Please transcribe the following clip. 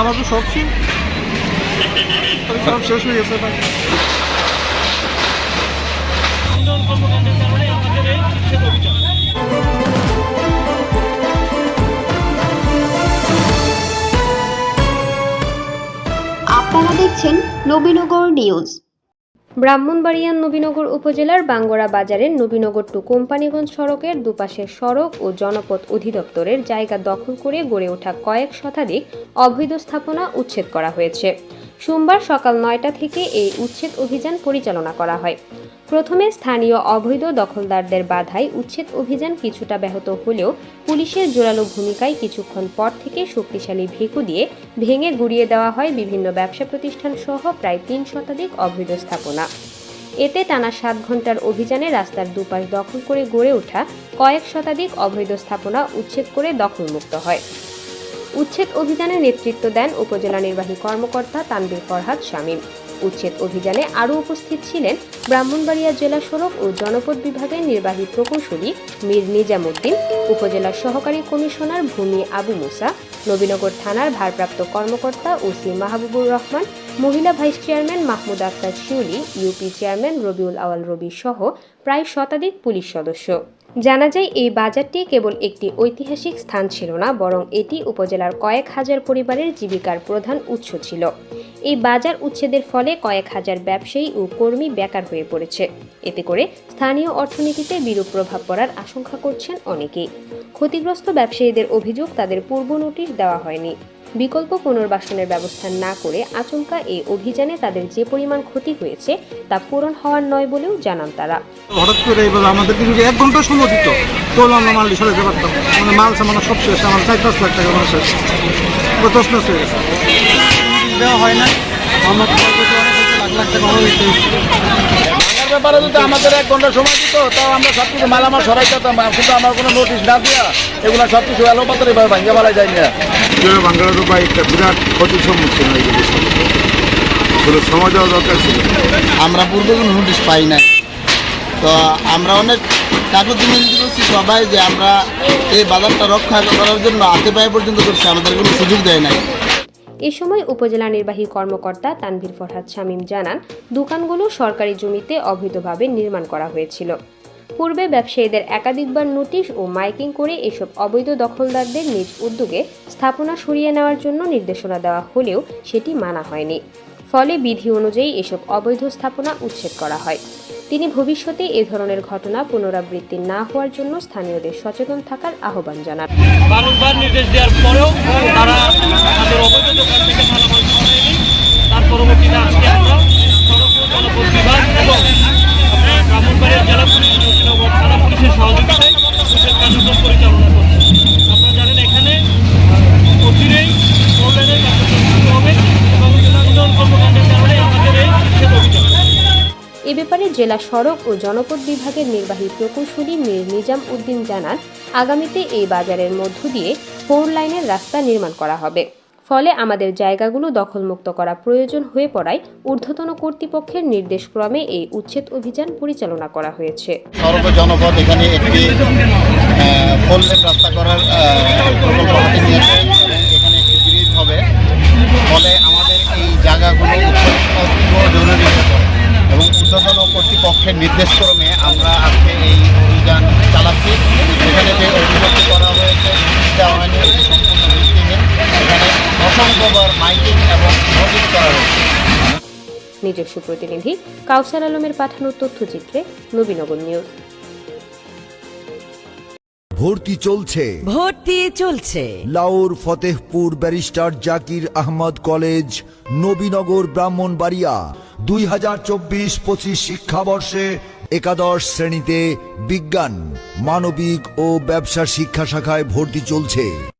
আমার তো সব ছিল। সব শেষ হয়ে গেছে ভাই আপনারা দেখছেন নবীনগর নিউজ। ব্রাহ্মণবাড়িয়ার নবীনগর উপজেলার বাঙ্গরা বাজারের নবীনগর টু কোম্পানিগঞ্জ সড়কের দুপাশের সড়ক ও জনপথ অধিদপ্তরের জায়গা দখল করে গড়ে ওঠা কয়েক শতাধিক অবৈধ স্থাপনা উচ্ছেদ করা হয়েছে। সোমবার সকাল নয়টা থেকে এই উচ্ছেদ অভিযান পরিচালনা করা হয়। প্রথমে স্থানীয় অবৈধ দখলদারদের বাধায় উচ্ছেদ অভিযান কিছুটা ব্যাহত হলেও পুলিশের জোরালো ভূমিকায় কিছুক্ষণ পর থেকে শক্তিশালী ভেকু দিয়ে ভেঙে গুড়িয়ে দেওয়া হয় বিভিন্ন ব্যবসা প্রতিষ্ঠান সহ প্রায় তিন শতাধিক অবৈধ স্থাপনা। এতে টানা সাত ঘণ্টার অভিযানে রাস্তার দুপাশ দখল করে গড়ে ওঠা কয়েক শতাধিক অবৈধ স্থাপনা উচ্ছেদ করে দখলমুক্ত হয়। উচ্ছেদ অভিযানে নেতৃত্ব দেন উপজেলা নির্বাহী কর্মকর্তা তানবীর ফরহাদ শামীম। উচ্ছেদ অভিযানে আরও উপস্থিত ছিলেন ব্রাহ্মণবাড়িয়া জেলা সড়ক ও জনপদ বিভাগের নির্বাহী প্রকৌশলী মীর নিজামুদ্দিন উপজেলার সহকারী কমিশনার ভূমি আবু মুসা, নবীনগর থানার ভারপ্রাপ্ত কর্মকর্তা ওসি মাহবুবুর রহমান মহিলা vice chairman Mahmud Akter Shiuli, UP chairman Rabiul Awal Rabi সহ প্রায় শতাধিক পুলিশ সদস্য। জানা যায়, এই বাজারটি কেবল একটি ঐতিহাসিক স্থান ছিল না, বরং এটি উপজেলার কয়েক হাজার পরিবারের জীবিকার প্রধান উৎস ছিল। এই বাজার উচ্ছেদের ফলে কয়েক হাজার ব্যবসায়ী ও কর্মী বেকার হয়ে পড়েছে। এতে করে স্থানীয় অর্থনীতিতে বিরূপ প্রভাব পড়ার আশঙ্কা করছেন অনেকেই। ক্ষতিগ্রস্ত ব্যবসায়ীদের অভিযোগ তাদের পূর্ব নোটিশ দেওয়া হয়নি। বিকল্প পুনর্বাসনের ব্যবস্থা না করে আচমকা এই অভিযানে তাদের যে পরিমাণ ক্ষতি হয়েছে তা পূরণ হওয়ার নয় বলেও জানান তারা। হঠাৎ করে এবার আমাদেরকে যদি এক ঘণ্টা সময় দিত। আমরা মাল সরাইতে পারতাম। মানে মাল সামান্য সব শেষ আমার চার পাঁচ লাখ টাকা মাল শেষ। দশ মাস হয়ে গেছে। দেওয়া হয় না। আমার লাখ লাখ টাকা ব্যাপারে যদি আমাদের এক ঘণ্টা সময় দিত তাও আমরা সব কিছু মালামাল সরাই যেতাম কিন্তু আমার কোনো নোটিশ না দিয়া এগুলো সব কিছু এলোপাতারি ভাবে ভাঙ্গে মারা যায় না। বাংলার বা একটা বিরাট ক্ষতির সম্মুখীন হয়ে গেছে। সময় দেওয়া দরকার ছিল। আমরা পূর্বে কোনো নোটিশ পাই নাই। তো আমরা অনেক কাগজি মিনতি করছি সবাই যে আমরা এই বাজারটা রক্ষা করার জন্য হাতে পায়ে পর্যন্ত করছি আমাদের কোনো সুযোগ দেয় নাই। এ সময় উপজেলা নির্বাহী কর্মকর্তা তানভীর ফরহাদ শামীম জানান, দোকানগুলো সরকারি জমিতে অবৈধভাবে নির্মাণ করা হয়েছিল। পূর্বে ব্যবসায়ীদের একাধিকবার নোটিশ ও মাইকিং করে এসব অবৈধ দখলদারদের নিজ উদ্যোগে স্থাপনা সরিয়ে নেওয়ার জন্য নির্দেশনা দেওয়া হলেও সেটি মানা হয়নি। ফলে বিধি অনুযায়ী এসব অবৈধ স্থাপনা উচ্ছেদ করা হয়। তিনি ভবিষ্যতে এ ধরনের ঘটনা পুনরাবৃত্তি না হওয়ার জন্য স্থানীয়দের সচেতন থাকার আহ্বান জানান। নির্দেশ দেওয়ার পরেও তারা তাদের অবৈধ দোকান থেকে মালামাল সরায়নি তার পরবর্তীতে আজকে আমরা সড়ক ও জনপথ বিভাগ এবং আপনার ব্রাহ্মণবাড়িয়া জেলা পুলিশ নবীনগর থানা পুলিশের সহযোগিতায় উচ্ছেদ কার্যক্রম পরিচালনা করছি আপনারা জানেন এখানে অচিরেই ফোর লাইনের কার্যক্রম শুরু হবে এবং আন্দোলন কর্মকাণ্ডের কারণে আমাদের এই উচ্ছেদ অভিযান এ ব্যাপারে জেলা সড়ক ও জনপদ বিভাগের নির্বাহী প্রকৌশলী মীর নিজাম উদ্দিন জানান, আগামীতে এই বাজারের মধ্য দিয়ে ফোর লাইনের রাস্তা নির্মাণ করা হবে। ফলে আমাদের জায়গাগুলো দখলমুক্ত করা প্রয়োজন হয়ে পড়ায় ঊর্ধ্বতন কর্তৃপক্ষের নির্দেশক্রমে এই উচ্ছেদ অভিযান পরিচালনা করা হয়েছে। সড়ক জনপদ এখানে একটি ফোর লেন রাস্তা করার কর্তৃপক্ষের নির্দেশক্রমে আমরা আজকে এই অভিযান চালাচ্ছি। এখানে যে অভিযোগটি করা হয়েছে দেওয়া হয়নি সম্পূর্ণ ভিত্তিহীন। এখানে অসংখ্যবার মাইকিং এবং নোটিশ করা হয়েছে। নিজস্ব প্রতিনিধি কাউসার আলমের পাঠানো তথ্যচিত্রে নবীনগর নিউজ। ভর্তি চলছে। ভর্তি চলছে। Laur Fatehpur barrister Zakir Ahmed college Nabinagar Brahmanbaria. দুই হাজার চব্বিশ পঁচিশ শিক্ষাবর্ষে একাদশ শ্রেণীতে বিজ্ঞান, মানবিক ও ব্যবসা শিক্ষা শাখায় ভর্তি চলছে।